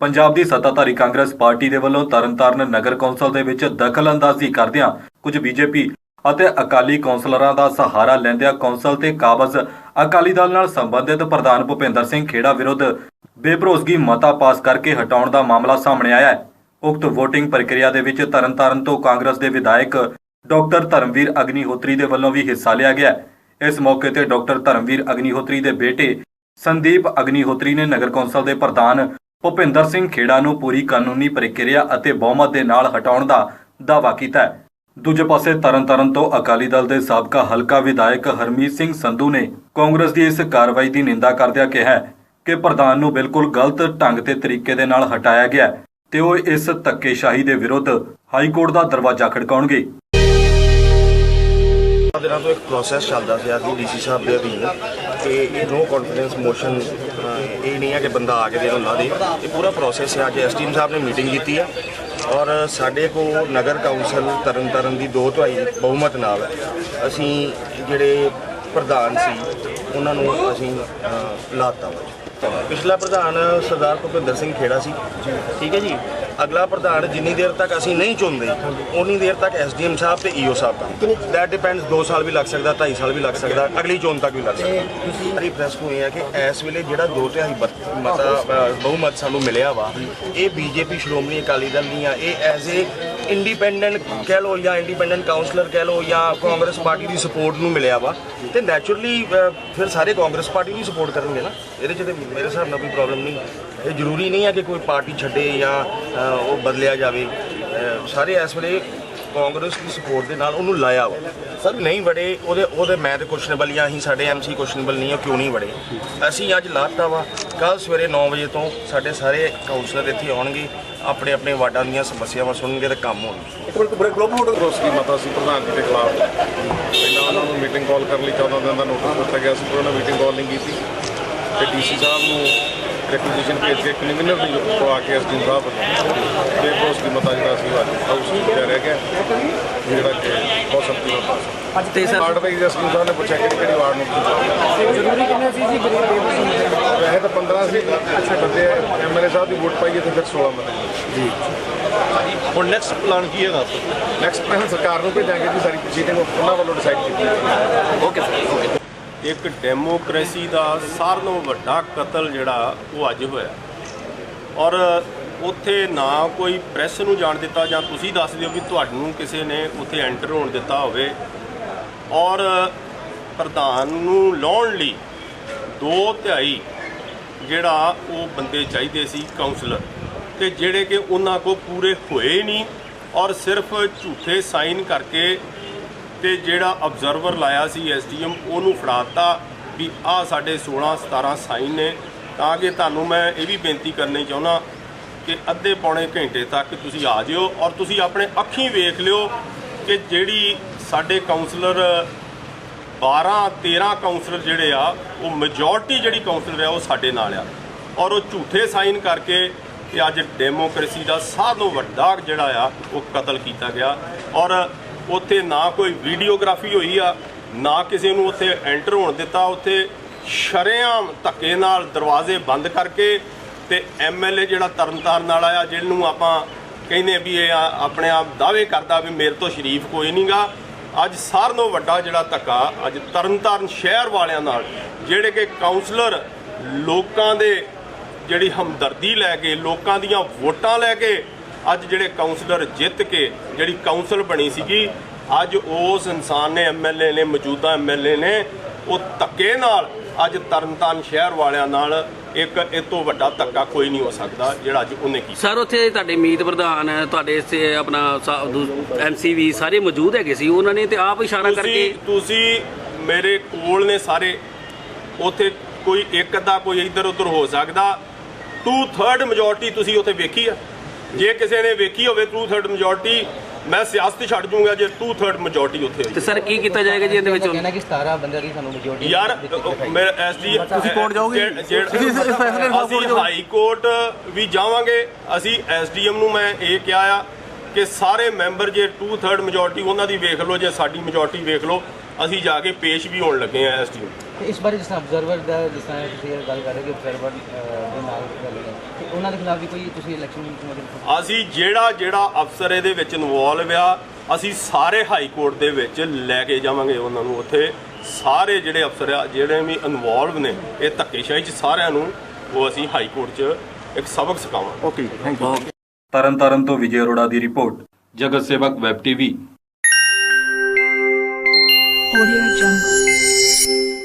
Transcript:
ਪੰਜਾਬ ਦੀ ਸੱਤਾਧਾਰੀ ਕਾਂਗਰਸ ਪਾਰਟੀ ਦੇ ਵੱਲੋਂ ਤਰਨਤਾਰਨ ਨਗਰ ਕੌਂਸਲ ਦੇ ਵਿੱਚ ਦਖਲਅੰਦਾਜ਼ੀ ਕਰਦਿਆਂ ਕੁਝ ਬੀਜੇਪੀ ਅਤੇ ਅਕਾਲੀ ਕੌਂਸਲਰਾਂ ਦਾ ਸਹਾਰਾ ਲੈਂਦਿਆਂ ਕੌਂਸਲ ਤੇ ਕਾਬਜ਼ ਅਕਾਲੀ ਦਲ ਨਾਲ ਸੰਬੰਧਿਤ ਪ੍ਰਧਾਨ ਭੁਪਿੰਦਰ ਸਿੰਘ ਖੇੜਾ ਵਿਰੁੱਧ ਬੇਭਰੋਸਗੀ ਮਤਾ ਪਾਸ ਕਰਕੇ ਹਟਾਉਣ ਦਾ ਮਾਮਲਾ ਸਾਹਮਣੇ ਆਇਆ ਹੈ। ਉਕਤ VOTING ਪ੍ਰਕਿਰਿਆ ਦੇ ਵਿੱਚ ਤਰਨਤਾਰਨ ਤੋਂ ਕਾਂਗਰਸ ਦੇ ਵਿਧਾਇਕ ਡਾਕਟਰ ਧਰਮਵੀਰ ਅਗਨੀਹੋਤਰੀ ਦੇ ਵੱਲੋਂ ਵੀ ਹਿੱਸਾ ਲਿਆ ਗਿਆ ਇਸ ਮੌਕੇ ਤੇ ਡਾਕਟਰ ਧਰਮਵੀਰ ਅਗਨੀਹੋਤਰੀ ਦੇ ਬੇਟੇ ਸੰਦੀਪ ਅਗਨੀਹੋਤਰੀ ਨੇ ਨਗਰ ਕੌਂਸਲ ਦੇ ਪ੍ਰਧਾਨ ਭੁਪਿੰਦਰ ਸਿੰਘ ਖੇੜਾ ਨੂੰ ਪੂਰੀ ਕਾਨੂੰਨੀ ਪ੍ਰਕਿਰਿਆ ਅਤੇ ਬਹੁਮਤ ਦੇ ਨਾਲ ਹਟਾਉਣ ਦਾ ਦਾਅਵਾ ਕੀਤਾ ਹੈ। ਦੂਜੇ ਪਾਸੇ ਤਰਨਤਾਰਨ ਤੋਂ ਅਕਾਲੀ ਦਲ ਦੇ ਸਾਬਕਾ ਹਲਕਾ ਵਿਧਾਇਕ ਹਰਮੀਤ ਸਿੰਘ ਸੰਧੂ ਨੇ ਕਾਂਗਰਸ ਦੀ ਇਸ ਕਾਰਵਾਈ ਦੀ ਨਿੰਦਾ ਕਰਦਿਆਂ ਕਿਹਾ ਕਿ ਪ੍ਰਧਾਨ ਨੂੰ ਬਿਲਕੁਲ ਗਲਤ ਢੰਗ ਤੇ ਤਰੀਕੇ ਦੇ ਨਾਲ ਹਟਾਇਆ ਗਿਆ ਤੇ ਉਹ ਇਸ ਧੱਕੇਸ਼ਾਹੀ ਦੇ ਵਿਰੁੱਧ ਹਾਈ ਕੋਰਟ ਦਾ ਦਰਵਾਜ਼ਾ ਖੜਕਾਉਣਗੇ। ਦਿਨਾਂ ਤੋਂ ਇੱਕ ਪ੍ਰੋਸੈਸ ਚੱਲਦਾ ਸੀ ਸੀ ਡੀਸੀ ਸਾਹਿਬ ਦੇ ਅਧੀਨ। ਤੇ ਇਹ ਨੋ ਕੌਨਫੀਡੈਂਸ ਮੋਸ਼ਨ ਇਹ ਨਹੀਂ ਹੈ ਕਿ ਬੰਦਾ ਆ ਕੇ ਦੇ ਹੁੰਦਾ ਦੇ ਇਹ ਪੂਰਾ ਪ੍ਰੋਸੈਸ ਹੈ ਅੱਜ ਐਸਟੀਐਮ ਸਾਹਿਬ ਨੇ ਮੀਟਿੰਗ ਕੀਤੀ ਹੈ ਔਰ ਸਾਡੇ ਕੋਲ ਨਗਰ ਕੌਂਸਲ ਤਰਨਤਾਰਨ ਦੀ ਦੋ ਤਿਹਾਈ ਬਹੁਮਤ ਨਾਲ ਅਸੀਂ ਜਿਹੜੇ ਪ੍ਰਧਾਨ ਸੀ ਉਹਨਾਂ ਨੂੰ ਅਸੀਂ ਅਹ, ਲਾਤਾ ਵਾ। ਪਿਛਲਾ ਪ੍ਰਧਾਨ ਸਰਦਾਰ ਭੁਪਿੰਦਰ ਸਿੰਘ ਖੇੜਾ ਸੀ। ਠੀਕ ਹੈ ਜੀ? ਅਗਲਾ ਪ੍ਰਧਾਨ ਜਿੰਨੀ ਦੇਰ ਤੱਕ ਅਸੀਂ ਨਹੀਂ ਚੁਣਦੇ ਉਨੀ ਦੇਰ ਤੱਕ ਐਸਡੀਐਮ ਸਾਹਿਬ ਤੇ ਈਓ ਸਾਹਿਬ ਦਾ ਦੈਟ ਡਿਪੈਂਡਸ 2 ਸਾਲ ਵੀ ਲੱਗ ਸਕਦਾ 2.5 ਸਾਲ ਵੀ ਲੱਗ ਸਕਦਾ ਅਗਲੀ ਚੋਣ ਤੱਕ ਵੀ ਲੱਗ ਸਕਦਾ। ਸਾਰੀ ਪ੍ਰੈਸ ਨੂੰ ਇਹ ਹੈ ਕਿ ਇਸ ਵੇਲੇ ਜਿਹੜਾ ਦੋ ਤਿਹਾਈ ਬਤ- ਮਤਾ ਅ, ਬਹੁਮਤ ਸਾਨੂੰ ਮਿਲਿਆ ਵਾ ਇਹ ਬੀਜੇਪੀ ਸ਼੍ਰੋਮਣੀ ਅਕਾਲੀ ਦਲ ਨਹੀਂ ਆ ਇਹ ਐਜ਼ ਏ ਇੰਡੀਪੈਂਡੈਂਟ ਕਹਿ ਲਓ ਜਾਂ ਇੰਡੀਪੈਂਡੈਂਟ ਕਾਉਂਸਲਰ ਕਹਿ ਲਓ ਜਾਂ ਕਾਂਗਰਸ ਪਾਰਟੀ ਦੀ ਸਪੋਰਟ ਨੂੰ ਮਿਲਿਆ ਵਾ, ਤੇ ਨੈਚੁਰਲੀ ਫਿਰ ਸਾਰੇ ਕਾਂਗਰਸ ਪਾਰਟੀ ਨੂੰ ਸਪੋਰਟ ਕਰਨਗੇ ਨਾ। ਇਹਦੇ 'ਚ ਤੇ ਮੇਰੇ ਹਿਸਾਬ ਨਾਲ ਕੋਈ ਪ੍ਰੋਬਲਮ ਨਹੀਂ। ਇਹ ਜ਼ਰੂਰੀ ਨਹੀਂ ਹੈ ਕਿ ਕੋਈ ਪਾਰਟੀ ਛੱਡੇ ਜਾਂ ਉਹ ਬਦਲਿਆ ਜਾਵੇ। ਸਾਰੇ ਇਸ ਵੇਲੇ ਕਾਂਗਰਸ ਦੀ ਸਪੋਰਟ ਦੇ ਨਾਲ ਉਹਨੂੰ ਲਾਇਆ ਵਾ। ਸਰ, ਨਹੀਂ ਵੜੇ, ਉਹਦੇ ਉਹਦੇ ਮੈਂ ਤੇ ਕੁਐਸਚਨੇਬਲ ਜਾਂ ਅਸੀਂ ਸਾਡੇ ਐਮਸੀ ਕੁਐਸਚਨੇਬਲ ਨਹੀਂ ਆ, ਕਿਉਂ ਨਹੀਂ ਵੜੇ? ਅਸੀਂ ਅੱਜ ਲਾਤਾ ਵਾ ਕੱਲ ਸਵੇਰੇ 9 ਵਜੇ ਤੋਂ ਸਾਡੇ ਸਾਰੇ ਕਾਉਂਸਲਰ ਇੱਥੇ ਆਉਣਗੇ, ਆਪਣੇ ਆਪਣੇ ਵਾਰਡਾਂ ਦੀਆਂ ਸਮੱਸਿਆਵਾਂ ਸੁਣਨਗੇ ਤੇ ਕੰਮ ਹੋਣਗੇ। ਇੱਕ ਮਿੰਟ ਬੜੇ ਗਲੋਬਲ ਹੋਟਲ ਰੋਸਕੀ ਮਤਾ ਸੀ ਪ੍ਰਧਾਨ ਜੀ ਦੇ ਖਿਲਾਫ। ਪਹਿਲਾਂ ਉਹਨਾਂ ਨੂੰ ਮੀਟਿੰਗ ਕਾਲ ਕਰਨ ਲਈ 14 ਦਿਨ ਦਾ ਨੋਟਿਸ ਦਿੱਤਾ ਗਿਆ ਸੀ ਪਰ ਉਹਨਾਂ ਮੀਟਿੰਗ ਕਾਲ ਨਹੀਂ ਕੀਤੀ। ਤੇ ਡੀਸੀ ਸਾਹਿਬ ਨੂੰ ਰੈਕੁਜੀਸ਼ਨ ਭੇਜ ਕੇ ਕ੍ਰਿਮੀਨਲ ਦੀ ਪਵਾ ਕੇ ਐਸਡੀ ਸਾਹਿਬ ਵੱਲੋਂ ਤੇ ਰੋਸਕੀ ਮਤਾ ਜਿਹੜਾ ਸੀ ਅੱਜ ਹਾਊਸ ਵਿੱਚ ਰਹਿ ਗਿਆ ਜਿਹੜਾ ਕਿ ਬਹੁਤ ਸੰਤੀ ਨਾਲ ਪਾਸ ਅੱਜ ਤੇ ਸਰ ਵਾਰਡ ਵਾਈਜ਼ ਐਸਡੀ ਸਾਹਿਬ ਨੇ ਪੁੱਛਿਆ ਕਿਹੜੀ ਕਿਹੜੀ ਵਾਰਡ ਨੂੰ ਜ਼ਰੂਰੀ ਕਿੰਨੇ ਸੀ ਜੀ ਗਰੀਬ ਵੈਸੇ ਤਾਂ 15 ਸੀ। ਅੱਛੇ ਬੰਦੇ ਐਮਐਲਏ ਸਾਹਿਬ ਦੀ ਵੋਟ ਪਾਈਏ ਤੇ ਫਿਰ 16 ਬੰਦੇ। ਹੁਣ ਨੈਕਸਟ ਪਲਾਨ ਕੀ ਹੈਗਾ? ਨੈਕਸਟ ਪਲਾਨ ਸਰਕਾਰ ਨੂੰ ਭੇਜਾਂਗੇ ਜੀ ਸਾਰੀ ਪ੍ਰੋਸੀਡਿੰਗ ਉਹਨਾਂ ਵੱਲੋਂ ਡਿਸਾਈਡ ਕੀਤੀ ਓਕੇ ਸਰ ਓਕੇ ਇੱਕ ਡੈਮੋਕ੍ਰੇਸੀ ਦਾ ਸਾਰਿਆਂ ਨਾਲੋਂ ਵੱਡਾ ਕਤਲ ਜਿਹੜਾ ਉਹ ਅੱਜ ਹੋਇਆ। ਔਰ ਉੱਥੇ ਨਾ ਕੋਈ ਪ੍ਰੈਸ ਨੂੰ ਜਾਣ ਦਿੱਤਾ ਜਾਂ ਤੁਸੀਂ ਦੱਸ ਦਿਓ ਵੀ ਤੁਹਾਨੂੰ ਕਿਸੇ ਨੇ ਉੱਥੇ ਐਂਟਰ ਹੋਣ ਦਿੱਤਾ ਹੋਵੇ। ਔਰ ਪ੍ਰਧਾਨ ਨੂੰ ਲਾਉਣ ਲਈ ਦੋ ਧਿਆਈ ਜਿਹੜਾ ਉਹ ਬੰਦੇ ਚਾਹੀਦੇ ਸੀ ਕਾਉਂਸਲਰ ਤੇ ਜਿਹੜੇ ਕਿ ਉਹਨਾਂ ਕੋ ਪੂਰੇ ਹੋਏ ਹੀ ਨਹੀਂ। ਔਰ ਸਿਰਫ ਝੂਠੇ ਸਾਈਨ ਕਰਕੇ ਤੇ ਜਿਹੜਾ ਅਬਜ਼ਰਵਰ ਲਾਇਆ ਸੀ ਐਸਡੀਐਮ ਉਹਨੂੰ ਫੜਾਤਾ ਵੀ ਆਹ ਸਾਡੇ 16 17 ਸਾਈਨ ਨੇ। ਤਾਂ ਕਿ ਤੁਹਾਨੂੰ ਮੈਂ ਇਹ ਵੀ ਬੇਨਤੀ ਕਰਨੀ ਚਾਹੁੰਦਾ ਕਿ ਅੱਧੇ ਪੌਣੇ ਘੰਟੇ ਤੱਕ ਤੁਸੀਂ ਆ ਜਿਓ ਔਰ ਤੁਸੀਂ ਆਪਣੇ ਅੱਖੀਂ ਵੇਖ ਲਿਓ ਕਿ ਜਿਹੜੀ ਸਾਡੇ ਕਾਉਂਸਲਰ 12 13 ਕਾਉਂਸਲਰ ਜਿਹੜੇ ਆ, ਉਹ ਮੈਜੋਰਟੀ ਜਿਹੜੀ ਕਾਉਂਸਲਰ ਆ, ਉਹ ਸਾਡੇ ਨਾਲ ਆ। ਔਰ ਉਹ ਝੂਠੇ ਸਾਈਨ ਕਰਕੇ ਤੇ ਅੱਜ ਡੈਮੋਕ੍ਰੇਸੀ ਦਾ ਸਭ ਤੋਂ ਵੱਡਾ ਜਿਹੜਾ ਆ, ਉਹ ਕਤਲ ਕੀਤਾ ਗਿਆ। ਔਰ ਉੱਥੇ ਨਾ ਕੋਈ ਵੀਡੀਓਗ੍ਰਾਫੀ ਹੋਈ ਆ, ਨਾ ਕਿਸੇ ਨੂੰ ਉੱਥੇ ਐਂਟਰ ਹੋਣ ਦਿੱਤਾ। ਉੱਥੇ ਸ਼ਰੇਆਮ ਧੱਕੇ ਨਾਲ ਦਰਵਾਜ਼ੇ ਬੰਦ ਕਰਕੇ ਤੇ ਐਮਐਲਏ ਜਿਹੜਾ ਤਰਨਤਾਰਨ ਨਾਲ ਆਇਆ, ਜਿਹਨੂੰ ਆਪਾਂ ਕਹਿੰਦੇ ਵੀ ਇਹ ਆਪਣੇ ਆਪ ਦਾਅਵੇ ਕਰਦਾ ਵੀ ਮੇਰੇ ਤੋਂ ਸ਼ਰੀਫ ਕੋਈ ਨਹੀਂਗਾ ਅੱਜ ਸਾਰਿਆਂ ਨਾਲੋਂ ਵੱਡਾ ਜਿਹੜਾ ਧੱਕਾ, ਅੱਜ ਤਰਨਤਾਰਨ ਸ਼ਹਿਰ ਵਾਲਿਆਂ ਨਾਲ, ਜਿਹੜੇ ਕਿ ਕਾਉਂਸਲਰ ਲੋਕਾਂ ਦੇ ਜਿਹੜੀ ਹਮਦਰਦੀ ਲੈ ਕੇ, ਲੋਕਾਂ ਦੀਆਂ ਵੋਟਾਂ ਲੈ ਕੇ ਅੱਜ ਜਿਹੜੇ ਕਾਉਂਸਲਰ ਜਿੱਤ ਕੇ ਜਿਹੜੀ ਕਾਉਂਸਲ ਬਣੀ ਸੀਗੀ ਅੱਜ ਉਸ ਇਨਸਾਨ ਨੇ ਐਮਐਲਏ ਨੇ ਮੌਜੂਦਾ ਐਮਐਲਏ ਨੇ ਉਹ ਧੱਕੇ ਨਾਲ ਅੱਜ ਤਰਨਤਾਰਨ ਸ਼ਹਿਰ ਵਾਲਿਆਂ ਨਾਲ ਇੱਕ ਇਹ ਤੋਂ ਵੱਡਾ ਧੱਕਾ ਕੋਈ ਨਹੀਂ ਹੋ ਸਕਦਾ ਜਿਹੜਾ ਅੱਜ ਉਹਨੇ ਕੀਤਾ। ਸਰ ਉੱਥੇ ਤੁਹਾਡੇ ਮੀਤ ਪ੍ਰਧਾਨ ਤੁਹਾਡੇ ਇਸੇ ਆਪਣਾ ਐਮਸੀ ਵੀ ਸਾਰੇ ਮੌਜੂਦ ਹੈਗੇ ਸੀ ਉਹਨਾਂ ਨੇ ਤੇ ਆਪ ਇਸ਼ਾਰਾ ਕਰਕੇ ਤੁਸੀਂ ਮੇਰੇ ਕੋਲ ਨੇ ਸਾਰੇ ਉਥੇ ਕੋਈ ਇੱਕ ਅੱਧਾ ਕੋਈ ਇੱਧਰ ਉੱਧਰ ਹੋ ਸਕਦਾ। 2/3 ਮੈਜੋਰਟੀ ਤੁਸੀਂ ਉਥੇ ਵੇਖੀ ਆ। ਜੇ ਕਿਸੇ ਨੇ ਵੇਖੀ ਹੋਵੇ 2/3 ਮੈਜੋਰਟੀ ਮੈਂ ਸਿਆਸਤ ਛੱਡ ਜੂੰਗਾ ਜੇ 2/3 ਮੈਜੋਰਟੀ ਉੱਥੇ ਹੋਈ। ਤੇ ਸਰ ਕੀ ਕੀਤਾ ਜਾਏਗਾ ਜੀ ਇਹਦੇ ਵਿੱਚ? ਕਹਿਣਾ ਕਿ 17 ਬੰਦਿਆਂ ਦੀ ਸਾਨੂੰ ਮੈਜੋਰਟੀ ਯਾਰ ਮੇਰੇ ਐਸਡੀ ਤੁਸੀਂ ਕੋਰਟ ਜਾਓਗੇ? ਤੁਸੀਂ ਇਸ ਫੈਸਲੇ ਨੂੰ ਅਸੀਂ ਹਾਈ ਕੋਰਟ ਵੀ ਜਾਵਾਂਗੇ। ਅਸੀਂ ਐਸਡੀਐਮ ਨੂੰ ਮੈਂ ਇਹ ਕਿਹਾ ਆ ਕਿ ਸਾਰੇ ਮੈਂਬਰ ਜੇ 2/3 ਮੈਜੋਰਟੀ ਉਹਨਾਂ ਦੀ ਵੇਖ ਲਓ ਜੇ ਸਾਡੀ ਮੈਜੋਰਟੀ ਵੇਖ ਲਓ ਅਸੀਂ ਜਾ ਕੇ ਪੇਸ਼ ਵੀ ਹੋਣ ਲੱਗੇ ਆ ਐਸਟੀਐਮ ਤੇ। ਇਸ ਬਾਰੇ ਜਿਸ ਤਰ੍ਹਾਂ ਅਬਜ਼ਰਵਰ ਦਾ ਜਿਸ ਤਰ੍ਹਾਂ ਤੁਸੀਂ ਇਹ ਗੱਲ ਕਰ ਰਹੇ ਕਿ ਅਬਜ਼ਰਵਰ ਦੇ ਨਾਲ ਗੱਲ ਹੈ ਤੇ ਉਹਨਾਂ ਦੇ ਖਿਲਾਫ ਵੀ ਕੋਈ ਤੁਸੀਂ ਇਲੈਕਸ਼ਨ ਕਮਿਸ਼ਨ ਅਸੀਂ ਜਿਹੜਾ ਜਿਹੜਾ ਅਫਸਰ ਇਹਦੇ ਵਿੱਚ ਇਨਵੋਲਵ ਆ ਅਸੀਂ ਸਾਰੇ ਹਾਈ ਕੋਰਟ ਦੇ ਵਿੱਚ ਲੈ ਕੇ ਜਾਵਾਂਗੇ ਉਹਨਾਂ ਨੂੰ ਉੱਥੇ। ਸਾਰੇ ਜਿਹੜੇ ਅਫਸਰ ਆ ਜਿਹੜੇ ਵੀ ਇਨਵੋਲਵ ਨੇ ਇਹ ਧੱਕੇਸ਼ਾਹੀ ਚ ਸਾਰਿਆਂ ਨੂੰ ਉਹ ਅਸੀਂ ਹਾਈ ਕੋਰਟ 'ਚ ਇੱਕ ਸਬਕ ਸਿਖਾਵਾਂਗੇ। ਤਰਨਤਾਰਨ ਤੋਂ ਵਿਜੇ ਅਰੋੜਾ ਦੀ ਰਿਪੋਰਟ। ਜਗਤ ਸੇਵਕ ਵੈਬ ਟੀਵੀ। Audio Jungle.